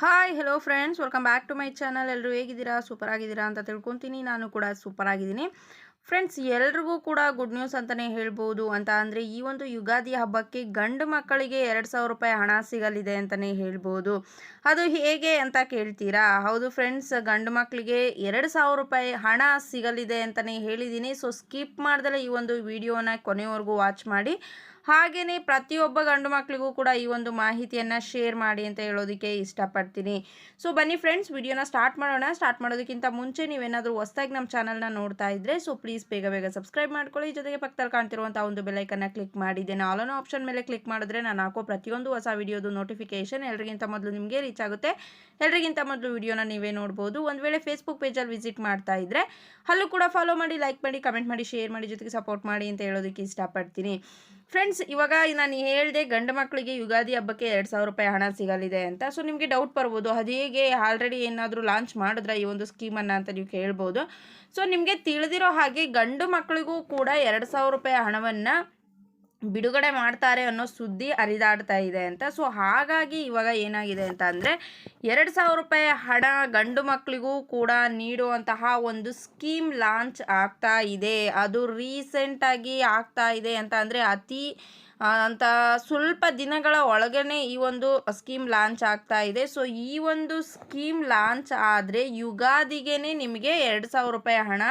Hi hello friends welcome back to my channel ಎಲ್ಲರೂ ಹೇಗಿದ್ದೀರಾ? Super ಆಗಿದ್ದೀರಾ ಅಂತ ತಿಳ್ಕೊತೀನಿ. ನಾನು ಕೂಡ ಸೂಪರ್ ಆಗಿದ್ದೀನಿ. ಫ್ರೆಂಡ್ಸ್ ಎಲ್ರಿಗೂ ಕೂಡ ಗುಡ್ ನ್ಯೂಸ್ ಅಂತಲೇ ಹೇಳ್ಬೋದು. ಅಂತ ಅಂದರೆ ಈ ಒಂದು ಯುಗಾದಿ ಹಬ್ಬಕ್ಕೆ ಗಂಡು ಮಕ್ಕಳಿಗೆ ಎರಡು ಸಾವಿರ ರೂಪಾಯಿ ಹಣ ಸಿಗಲಿದೆ ಅಂತಲೇ ಹೇಳ್ಬೋದು. ಅದು ಹೇಗೆ ಅಂತ ಕೇಳ್ತೀರಾ? ಹೌದು ಫ್ರೆಂಡ್ಸ್ ಗಂಡು ಮಕ್ಕಳಿಗೆ ಎರಡು ಸಾವಿರ ರೂಪಾಯಿ ಹಣ ಸಿಗಲಿದೆ ಅಂತಲೇ ಹೇಳಿದ್ದೀನಿ. ಸೊ ಸ್ಕಿಪ್ ಮಾಡ್ದಲೇ ಈ ಒಂದು ವಿಡಿಯೋನ ಕೊನೆಯವರೆಗೂ ವಾಚ್ ಮಾಡಿ. ಹಾಗೆಯೇ ಪ್ರತಿಯೊಬ್ಬ ಗಂಡು ಮಕ್ಕಳಿಗೂ ಕೂಡ ಈ ಒಂದು ಮಾಹಿತಿಯನ್ನು ಶೇರ್ ಮಾಡಿ ಅಂತ ಹೇಳೋದಕ್ಕೆ ಇಷ್ಟಪಡ್ತೀನಿ. ಸೊ ಬನ್ನಿ ಫ್ರೆಂಡ್ಸ್ ವಿಡಿಯೋನ ಸ್ಟಾರ್ಟ್ ಮಾಡೋಣ. ಸ್ಟಾರ್ಟ್ ಮಾಡೋದಕ್ಕಿಂತ ಮುಂಚೆ ನೀವೇನಾದರೂ ಹೊಸದಾಗಿ ನಮ್ಮ ಚಾನಲ್ನ ನೋಡ್ತಾ ಇದ್ದರೆ ಸೊ ಪ್ಲೀಸ್ ಬೇಗ ಬೇಗ ಸಬ್ಸ್ಕ್ರೈಬ್ ಮಾಡ್ಕೊಳ್ಳಿ. ಜೊತೆಗೆ ಪಕ್ಕದಲ್ಲಿ ಕಾಣ್ತಿರುವಂಥ ಒಂದು ಬೆಲೈಕನ್ನು ಕ್ಲಿಕ್ ಮಾಡಿದ್ದೇನೆ. ಆಲೋನ ಆಪ್ಷನ್ ಮೇಲೆ ಕ್ಲಿಕ್ ಮಾಡಿದ್ರೆ ನಾನು ಹಾಕೋ ಪ್ರತಿಯೊಂದು ಹೊಸ ವಿಡಿಯೋದು ನೋಟಿಫಿಕೇಶನ್ ಎಲ್ಲರಿಗಿಂತ ಮೊದಲು ನಿಮಗೆ ರೀಚ್ ಆಗುತ್ತೆ. ಎಲ್ಲರಿಗಿಂತ ಮೊದಲು ವಿಡಿಯೋನ ನೀವೇ ನೋಡ್ಬೋದು. ಒಂದು ವೇಳೆ ಫೇಸ್ಬುಕ್ ಪೇಜಲ್ಲಿ ವಿಸಿಟ್ ಮಾಡ್ತಾ ಇದ್ದರೆ ಅಲ್ಲೂ ಕೂಡ ಫಾಲೋ ಮಾಡಿ ಲೈಕ್ ಮಾಡಿ ಕಮೆಂಟ್ ಮಾಡಿ ಶೇರ್ ಮಾಡಿ, ಜೊತೆಗೆ ಸಪೋರ್ಟ್ ಮಾಡಿ ಅಂತ ಹೇಳೋದಕ್ಕೆ ಇಷ್ಟಪಡ್ತೀನಿ. ಫ್ರೆಂಡ್ಸ್ ಇವಾಗ ನಾನು ಹೇಳಿದೆ ಗಂಡು ಮಕ್ಕಳಿಗೆ ಯುಗಾದಿ ಹಬ್ಬಕ್ಕೆ ಎರಡು ಸಾವಿರ ರೂಪಾಯಿ ಹಣ ಸಿಗಲಿದೆ ಅಂತ. ಸೊ ನಿಮಗೆ ಡೌಟ್ ಬರ್ಬೋದು. ಅದು ಹೇಗೆ ಆಲ್ರೆಡಿ ಏನಾದರೂ ಲಾಂಚ್ ಮಾಡಿದ್ರೆ ಈ ಒಂದು ಸ್ಕೀಮನ್ನು ಅಂತ ನೀವು ಕೇಳ್ಬೋದು. ಸೊ ನಿಮಗೆ ತಿಳಿದಿರೋ ಹಾಗೆ ಗಂಡು ಮಕ್ಕಳಿಗೂ ಕೂಡ ಎರಡು ಸಾವಿರ ರೂಪಾಯಿ ಹಣವನ್ನು ಬಿಡುಗಡೆ ಮಾಡ್ತಾರೆ ಅನ್ನೋ ಸುದ್ದಿ ಹರಿದಾಡ್ತಾ ಇದೆ ಅಂತ. ಸೊ ಹಾಗಾಗಿ ಇವಾಗ ಏನಾಗಿದೆ ಅಂತ ಅಂದರೆ, ಎರಡು ಸಾವಿರ ರೂಪಾಯಿ ಹಣ ಗಂಡು ಮಕ್ಕಳಿಗೂ ಕೂಡ ನೀಡುವಂತಹ ಒಂದು ಸ್ಕೀಮ್ ಲಾಂಚ್ ಆಗ್ತಾ ಇದೆ. ಅದು ರೀಸೆಂಟಾಗಿ ಆಗ್ತಾ ಇದೆ ಅಂತ ಅಂದರೆ ಅತಿ ಅಂತ ಸ್ವಲ್ಪ ದಿನಗಳ ಒಳಗನೆ ಈ ಒಂದು ಸ್ಕೀಮ್ ಲಾಂಚ್ ಆಗ್ತಾ ಇದೆ. ಸೊ ಈ ಒಂದು ಸ್ಕೀಮ್ ಲಾಂಚ್ ಆದರೆ ಯುಗಾದಿಗೆ ನಿಮಗೆ ಎರಡು ಸಾವಿರ ರೂಪಾಯಿ ಹಣ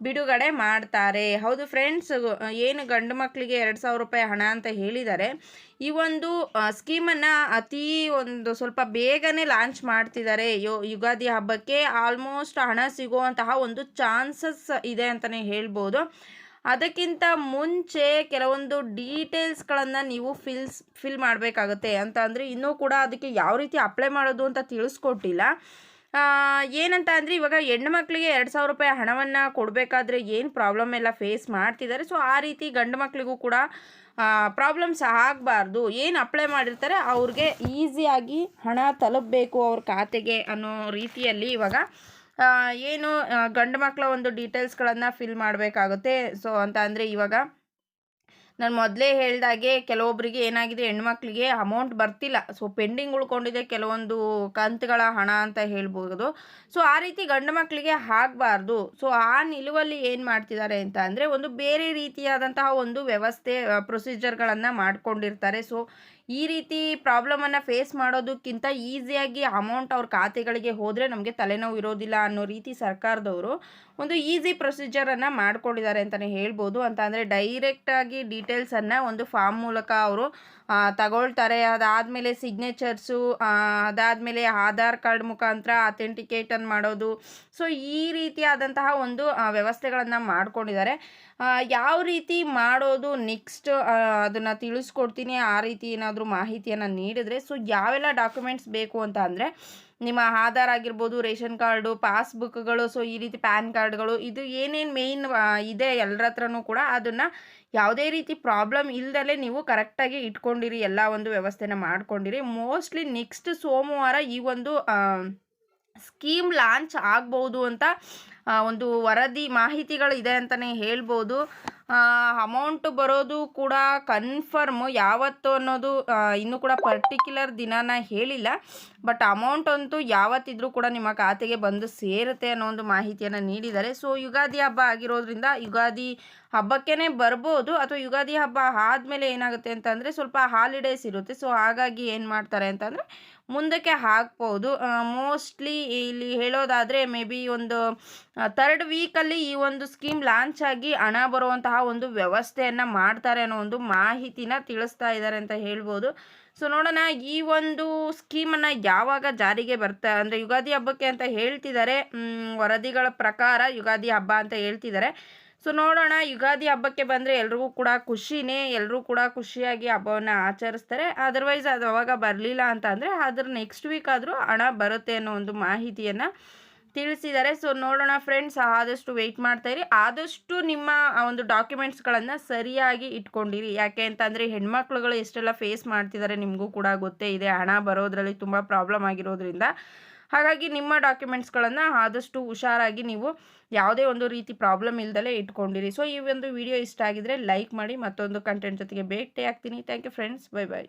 ಬಿಡುಗಡೆ ಮಾಡ್ತಾರೆ. ಹೌದು ಫ್ರೆಂಡ್ಸ್ ಏನು ಗಂಡು ಮಕ್ಕಳಿಗೆ ಎರಡು ಸಾವಿರ ರೂಪಾಯಿ ಹಣ ಅಂತ ಹೇಳಿದ್ದಾರೆ ಈ ಒಂದು ಸ್ಕೀಮನ್ನು ಅತಿ ಒಂದು ಸ್ವಲ್ಪ ಬೇಗನೆ ಲಾಂಚ್ ಮಾಡ್ತಿದ್ದಾರೆ. ಯೋ, ಯುಗಾದಿ ಹಬ್ಬಕ್ಕೆ ಆಲ್ಮೋಸ್ಟ್ ಹಣ ಸಿಗುವಂತಹ ಒಂದು ಚಾನ್ಸಸ್ ಇದೆ ಅಂತಲೇ ಹೇಳ್ಬೋದು. ಅದಕ್ಕಿಂತ ಮುಂಚೆ ಕೆಲವೊಂದು ಡೀಟೇಲ್ಸ್ಗಳನ್ನು ನೀವು ಫಿಲ್ಸ್ ಫಿಲ್ ಮಾಡಬೇಕಾಗತ್ತೆ. ಅಂತ ಅಂದರೆ ಇನ್ನೂ ಕೂಡ ಅದಕ್ಕೆ ಯಾವ ರೀತಿ ಅಪ್ಲೈ ಮಾಡೋದು ಅಂತ ತಿಳಿಸ್ಕೊಟ್ಟಿಲ್ಲ. ಏನಂತ ಅಂದರೆ ಇವಾಗ ಹೆಣ್ಣು ಮಕ್ಕಳಿಗೆ ಎರಡು ಸಾವಿರ ರೂಪಾಯಿ ಹಣವನ್ನು ಕೊಡಬೇಕಾದ್ರೆ ಏನು ಪ್ರಾಬ್ಲಮ್ ಎಲ್ಲ ಫೇಸ್ ಮಾಡ್ತಿದ್ದಾರೆ. ಸೊ ಆ ರೀತಿ ಗಂಡು ಮಕ್ಕಳಿಗೂ ಕೂಡ ಪ್ರಾಬ್ಲಮ್ಸ್ ಆಗಬಾರ್ದು. ಏನು ಅಪ್ಲೈ ಮಾಡಿರ್ತಾರೆ ಅವ್ರಿಗೆ ಈಸಿಯಾಗಿ ಹಣ ತಲುಪಬೇಕು ಅವ್ರ ಖಾತೆಗೆ ಅನ್ನೋ ರೀತಿಯಲ್ಲಿ ಇವಾಗ ಏನು ಗಂಡು ಮಕ್ಕಳ ಒಂದು ಡೀಟೇಲ್ಸ್ಗಳನ್ನು ಫಿಲ್ ಮಾಡಬೇಕಾಗುತ್ತೆ. ಸೊ ಅಂತ ಅಂದರೆ ಇವಾಗ ನಾನು ಮೊದಲೇ ಹೇಳಿದಾಗೆ ಕೆಲವೊಬ್ಬರಿಗೆ ಏನಾಗಿದೆ ಹೆಣ್ಮಕ್ಳಿಗೆ ಅಮೌಂಟ್ ಬರ್ತಿಲ್ಲ. ಸೊ ಪೆಂಡಿಂಗ್ ಉಳ್ಕೊಂಡಿದೆ ಕೆಲವೊಂದು ಕಂತುಗಳ ಹಣ ಅಂತ ಹೇಳ್ಬೋದು. ಸೊ ಆ ರೀತಿ ಗಂಡು ಮಕ್ಕಳಿಗೆ ಆಗಬಾರ್ದು. ಸೊ ಆ ನಿಲುವಲ್ಲಿ ಏನು ಮಾಡ್ತಿದ್ದಾರೆ ಅಂತ ಅಂದರೆ ಒಂದು ಬೇರೆ ರೀತಿಯಾದಂತಹ ಒಂದು ವ್ಯವಸ್ಥೆ ಪ್ರೊಸೀಜರ್ಗಳನ್ನು ಮಾಡ್ಕೊಂಡಿರ್ತಾರೆ. ಸೊ ಈ ರೀತಿ ಪ್ರಾಬ್ಲಮನ್ನು ಫೇಸ್ ಮಾಡೋದಕ್ಕಿಂತ ಈಸಿಯಾಗಿ ಅಮೌಂಟ್ ಅವ್ರ ಖಾತೆಗಳಿಗೆ ಹೋದರೆ ನಮಗೆ ತಲೆನೋವು ಇರೋದಿಲ್ಲ ಅನ್ನೋ ರೀತಿ ಸರ್ಕಾರದವರು ಒಂದು ಈಸಿ ಪ್ರೊಸೀಜರನ್ನು ಮಾಡ್ಕೊಂಡಿದ್ದಾರೆ ಅಂತಲೇ ಹೇಳ್ಬೋದು. ಅಂತ ಅಂದರೆ ಡೈರೆಕ್ಟಾಗಿ ಡೀಟೇಲ್ಸನ್ನು ಒಂದು ಫಾರ್ಮ್ ಮೂಲಕ ಅವರು ತಗೊಳ್ತಾರೆ. ಅದಾದಮೇಲೆ ಸಿಗ್ನೇಚರ್ಸು ಅದಾದಮೇಲೆ ಆಧಾರ್ ಕಾರ್ಡ್ ಮುಖಾಂತರ ಅಥೆಂಟಿಕೇಟನ್ನು ಮಾಡೋದು. ಸೊ ಈ ರೀತಿಯಾದಂತಹ ಒಂದು ವ್ಯವಸ್ಥೆಗಳನ್ನು ಮಾಡ್ಕೊಂಡಿದ್ದಾರೆ. ಯಾವ ರೀತಿ ಮಾಡೋದು ನೆಕ್ಸ್ಟ್ ಅದನ್ನು ತಿಳಿಸ್ಕೊಡ್ತೀನಿ. ಆ ರೀತಿ ಏನಾದರೂ ಮಾಹಿತಿಯನ್ನು ನೀಡಿದರೆ ಸೊ ಯಾವೆಲ್ಲ ಡಾಕ್ಯುಮೆಂಟ್ಸ್ ಬೇಕು ಅಂತ ಅಂದರೆ ನಿಮ್ಮ ಆಧಾರ್ ಆಗಿರ್ಬೋದು, ರೇಷನ್ ಕಾರ್ಡು, ಪಾಸ್ಬುಕ್ಗಳು, ಸೊ ಈ ರೀತಿ ಪ್ಯಾನ್ ಕಾರ್ಡ್ಗಳು, ಇದು ಏನೇನು ಮೇಯ್ನ್ ಇದೆ ಎಲ್ಲರ ಹತ್ರನೂ ಕೂಡ ಅದನ್ನು ಯಾವುದೇ ರೀತಿ ಪ್ರಾಬ್ಲಮ್ ಇಲ್ದಲೇ ನೀವು ಕರೆಕ್ಟಾಗಿ ಇಟ್ಕೊಂಡಿರಿ, ಎಲ್ಲ ಒಂದು ವ್ಯವಸ್ಥೆನ ಮಾಡ್ಕೊಂಡಿರಿ. ಮೋಸ್ಟ್ಲಿ ನೆಕ್ಸ್ಟ್ ಸೋಮವಾರ ಈ ಒಂದು ಸ್ಕೀಮ್ ಲಾಂಚ್ ಆಗ್ಬೋದು ಅಂತ ಒಂದು ವರದಿ ಮಾಹಿತಿಗಳು ಇದೆ ಅಂತಲೇ ಹೇಳ್ಬೋದು. ಅಮೌಂಟ್ ಬರೋದು ಕೂಡ ಕನ್ಫರ್ಮ್ ಯಾವತ್ತು ಅನ್ನೋದು ಇನ್ನೂ ಕೂಡ ಪರ್ಟಿಕ್ಯುಲರ್ ದಿನಾನ ಹೇಳಿಲ್ಲ. ಬಟ್ ಅಮೌಂಟ್ ಅಂತೂ ಯಾವತ್ತಿದ್ರೂ ಕೂಡ ನಿಮ್ಮ ಖಾತೆಗೆ ಬಂದು ಸೇರುತ್ತೆ ಅನ್ನೋ ಒಂದು ಮಾಹಿತಿಯನ್ನು ನೀಡಿದ್ದಾರೆ. ಸೊ ಯುಗಾದಿ ಹಬ್ಬ ಆಗಿರೋದ್ರಿಂದ ಯುಗಾದಿ ಹಬ್ಬಕ್ಕೇ ಬರ್ಬೋದು ಅಥವಾ ಯುಗಾದಿ ಹಬ್ಬ ಆದಮೇಲೆ ಏನಾಗುತ್ತೆ ಅಂತಂದರೆ ಸ್ವಲ್ಪ ಹಾಲಿಡೇಸ್ ಇರುತ್ತೆ. ಸೊ ಹಾಗಾಗಿ ಏನು ಮಾಡ್ತಾರೆ ಅಂತಂದರೆ ಮುಂದಕ್ಕೆ ಹಾಕ್ಬೋದು. ಮೋಸ್ಟ್ಲಿ ಇಲ್ಲಿ ಹೇಳೋದಾದರೆ ಮೇ ಬಿ ಒಂದು ತರ್ಡ್ ವೀಕಲ್ಲಿ ಈ ಒಂದು ಸ್ಕೀಮ್ ಲಾಂಚ್ ಆಗಿ ಹಣ ಬರುವಂತಹ ಒಂದು ವ್ಯವಸ್ಥೆಯನ್ನು ಮಾಡ್ತಾರೆ ಅನ್ನೋ ಒಂದು ಮಾಹಿತಿನ ತಿಳಿಸ್ತಾ ಇದ್ದಾರೆ ಅಂತ ಹೇಳ್ಬೋದು. ಸೊ ನೋಡೋಣ ಈ ಒಂದು ಸ್ಕೀಮನ್ನು ಯಾವಾಗ ಜಾರಿಗೆ ಬರ್ತಾ, ಅಂದರೆ ಯುಗಾದಿ ಹಬ್ಬಕ್ಕೆ ಅಂತ ಹೇಳ್ತಿದ್ದಾರೆ ವರದಿಗಳ ಪ್ರಕಾರ ಯುಗಾದಿ ಹಬ್ಬ ಅಂತ ಹೇಳ್ತಿದ್ದಾರೆ ಸೊ ನೋಡೋಣ. ಯುಗಾದಿ ಹಬ್ಬಕ್ಕೆ ಬಂದರೆ ಎಲ್ರಿಗೂ ಕೂಡ ಖುಷಿನೇ. ಎಲ್ಲರೂ ಕೂಡ ಖುಷಿಯಾಗಿ ಹಬ್ಬವನ್ನು ಆಚರಿಸ್ತಾರೆ. ಅದರ್ವೈಸ್ ಅದು ಅವಾಗ ಬರಲಿಲ್ಲ ಅಂತ ಅಂದರೆ ಅದ್ರ ನೆಕ್ಸ್ಟ್ ವೀಕ್ ಆದರೂ ಹಣ ಬರುತ್ತೆ ಅನ್ನೋ ಒಂದು ಮಾಹಿತಿಯನ್ನು ತಿಳಿಸಿದ್ದಾರೆ. ಸೊ ನೋಡೋಣ ಫ್ರೆಂಡ್ಸ್ ಆದಷ್ಟು ವೆಯ್ಟ್ ಮಾಡ್ತಾಯಿರಿ ಆದಷ್ಟು ನಿಮ್ಮ ಒಂದು ಡಾಕ್ಯುಮೆಂಟ್ಸ್ಗಳನ್ನು ಸರಿಯಾಗಿ ಇಟ್ಕೊಂಡಿರಿ. ಯಾಕೆ ಅಂತಂದರೆ ಹೆಣ್ಮಕ್ಳುಗಳು ಎಷ್ಟೆಲ್ಲ ಫೇಸ್ ಮಾಡ್ತಿದ್ದಾರೆ ನಿಮಗೂ ಕೂಡ ಗೊತ್ತೇ ಇದೆ. ಹಣ ಬರೋದರಲ್ಲಿ ತುಂಬ ಪ್ರಾಬ್ಲಮ್ ಆಗಿರೋದ್ರಿಂದ. ಹಾಗಾಗಿ ನಿಮ್ಮ ಡಾಕ್ಯುಮೆಂಟ್ಸ್ಗಳನ್ನು ಆದಷ್ಟು ಹುಷಾರಾಗಿ ನೀವು ಯಾವುದೇ ಒಂದು ರೀತಿ ಪ್ರಾಬ್ಲಮ್ ಇಲ್ದಲೇ ಇಟ್ಕೊಂಡಿರಿ. ಸೊ ಈ ಒಂದು ವಿಡಿಯೋ ಇಷ್ಟ ಆಗಿದ್ರೆ ಲೈಕ್ ಮಾಡಿ ಮತ್ತೊಂದು ಕಂಟೆಂಟ್ ಜೊತೆಗೆ ಭೇಟಿ ಆಗ್ತೀನಿ thank you friends bye bye